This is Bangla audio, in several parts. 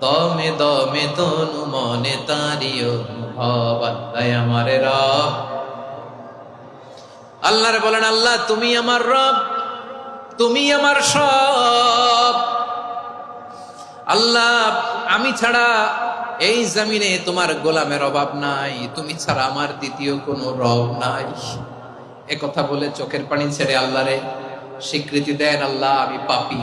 দমে দমে তনু মনে তারি অনুভব আল্লাহ আমারে রব। আল্লাহরে বলেন, আল্লাহ, তুমি আমার রব, তুমি আমার সব। আল্লাহ, আমি ছাড়া এই জমিনে তোমার গোলামের অভাব নাই, তুমি ছাড়া আমার দ্বিতীয় কোনো রব নাই। এ কথা বলে চোখের পানি ছেড়ে আল্লাহরে স্বীকৃতি দেন, আল্লাহ, আমি পাপি।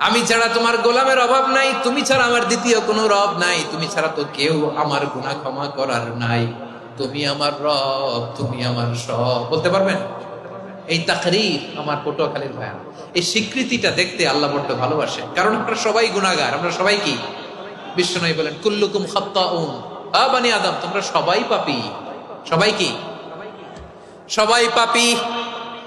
আমি ছাড়া তোমার গোলামের অভাব নাই, তুমি ছাড়া আমার দ্বিতীয় কোনো রব নাই, তুমি ছাড়া তো কেউ আমার গুনাহ ক্ষমা করার নাই। তুমি আমার রব, তুমি আমার সব। বলতে পারবেন? এই তাকরির আমার পটুয়াখালীর ভাইয়া। এই স্বীকৃতিটা দেখতে আল্লাহ বড্ড ভালোবাসে কারণ আমরা সবাই গুণাগার আমরা সবাই কি? বিশ্বনয় বলেন, কুল্লুকুম খাত্তাউন। আ বানি আদম, তোমরা সবাই পাপি। সবাই কি? সবাই পাপি।